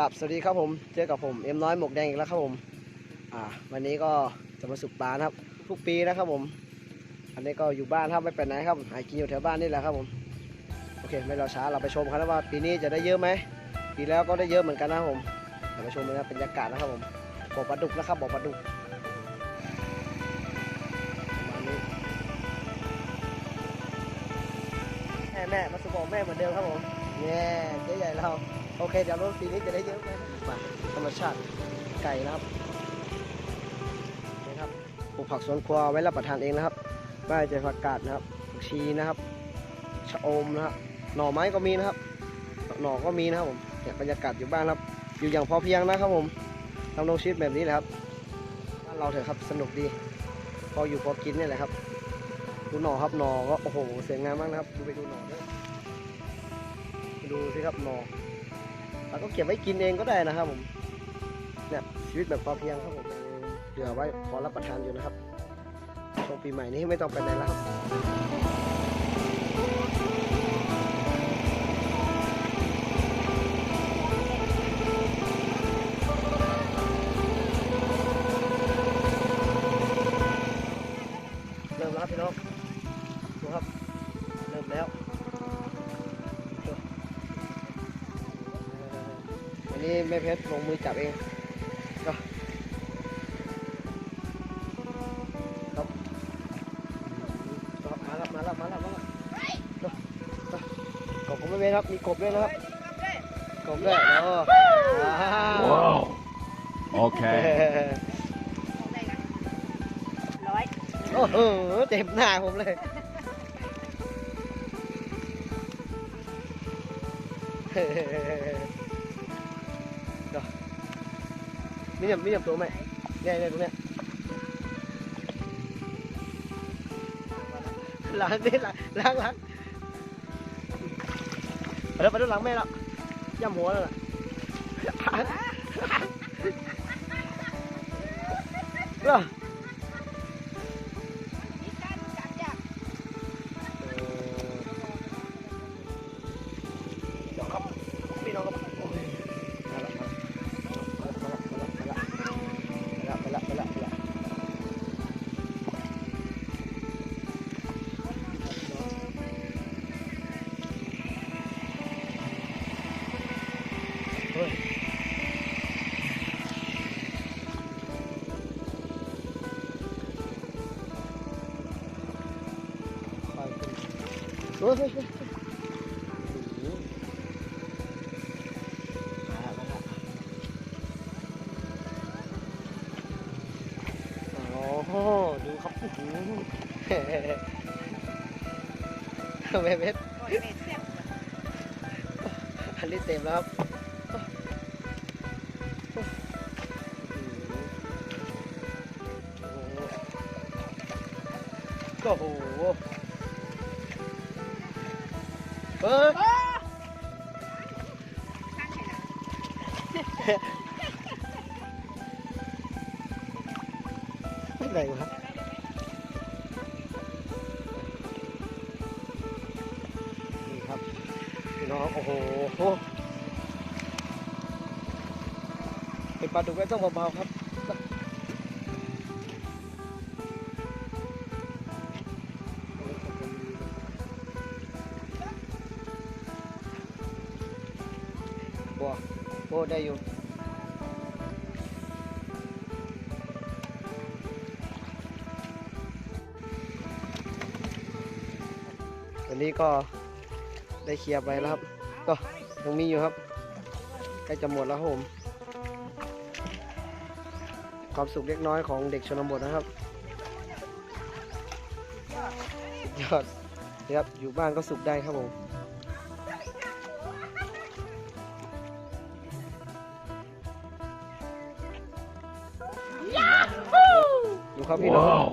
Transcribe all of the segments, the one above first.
ครับสวัสดีครับผมเจอกับผมเอ็มน้อยหมวกแดงอีกแล้วครับผม อ่า วันนี้ก็จะมาสุกปลาครับ ทุกปีนะครับผม อันนี้ก็อยู่บ้านครับไม่ไปไหนครับหากินอยู่แถวบ้านนี่แหละครับผมโอเค ไม่รอช้าเราไปชมกันนะว่า ปีนี้จะได้เยอะไหมปีแล้วก็ได้เยอะเหมือนกันนะครับผมเดี๋ยวไปชมกันนะบรรยากาศนะครับผมบ่อปลาดุกนะครับบ่อปลาดุกประมาณนี้แม่แม่มาสุกบ่อแม่เหมือนเดิมครับผมเนี่ยเจ๊ใหญ่เรา โอเค เดี๋ยวรู้ปีนี้จะได้เยอะไหมมาธรรมชาติไก่นะครับนี่ครับปลูกผักสวนครัวไว้รับประทานเองนะครับไม่ว่าจะผักกาดนะครับผักชีนะครับชะอมนะครับหน่อไม้ก็มีนะครับ หน่อก็มีนะครับผมเนี่ยบรรยากาศอยู่บ้านครับ อยู่อย่างพอเพียงนะครับผมทำลงชีวิตแบบนี้แหละครับบ้านเราเถอะครับสนุกดี พออยู่พอกินนี่แหละครับดูหน่อครับหน่อก็โอ้โหสวยงามมากนะครับดูไปดูหน่อด้วยดูสิครับหน่อ เราก็เก็บไว้กินเองก็ได้นะครับผมเนี่ยชีวิตแบบพอเพียงครับผมเหลือไว้พอรับประทานอยู่นะครับช่วงปีใหม่นี้ไม่ต้องไปไหนแล้วครับ นนี้แม่เพชรลงมือจับเองก็ครับก็มาแล้วมาแล้วมาแล้วมาแล้วก็ก็กบก็ไม่เป็นครับมีกบด้วยนะครับกบด้วยโอ้ว้าว Wow. Okay. ร้อยโอ้โหเต็มหน้าผมเลยก็ Mới nhập, mới nhập chỗ mày Đây, đây, chỗ này Lắng đi, lắng, lắng, lắng Ở đó, phải đốt lắng mê đó. Nhằm หัว rồi nè Rồi ด้วยไปโอ้ยโอ้ดูครับโอ้โหเวเวทอันนี้เต็มแล้วครับ อ้โหเฮ้ยโอ้ข้างไหนนะไหนวะนี่ครับพี่น้องโอ้โหเป็นปลาดุกไว้ต้องเบาๆครับบั โอ้ได้อยู่วันนี้ก็ได้เคลียร์ไปแล้วครับ ก็ยังมีอยู่ครับใกล้จะหมดแล้วผมความสุขเล็กน้อยของเด็กชนบทนะครับยอดนะครับอยู่บ้านก็สุขได้ครับผม ครับพี่น้อง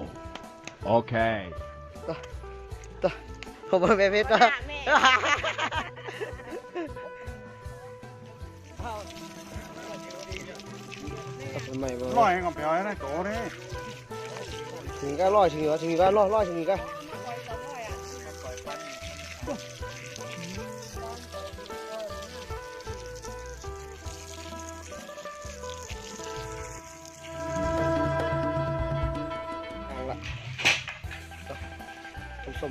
โอเคผมเป็นเพชรนะร้อยกับเปียวนะโกนี่ถึงก็ร้อยถึงเหรอถึงก็ร้อยร้อยถึงก็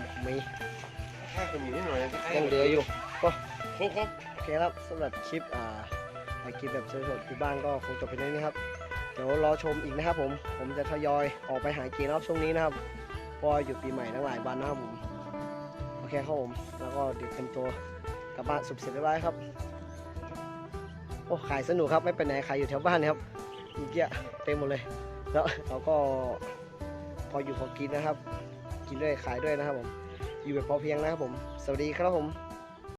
ยู่ก็ส้มมีข้าวขมิ้นนิดหน่อยยังเหลืออยู่ครบครบโอเคครับสำหรับคลิปอ่าถ่ายคลิปแบบสดๆที่บ้านก็คงจบไปเท่านี้ครับเดี๋ยวรอชมอีกนะครับผมผมจะทยอยออกไปหากินรอบช่วงนี้นะครับเพราะว่าอยู่ปีใหม่ทั้งหลายวันนะครับผมโอเคครับผมแล้วก็เดี๋ยวเตรียมตัวกลับบ้านสุบเสร็จเรียบร้อยครับโอ้ขายสนุกครับไม่ไปไหนขายอยู่แถวบ้านเนยครับเมื่อกี้เต็มหมดเลย แล้วเราก็พออยู่พอกินนะครับ กินด้วยขายด้วยนะครับผม อยู่แบบพอเพียงนะครับผม สวัสดีครับผม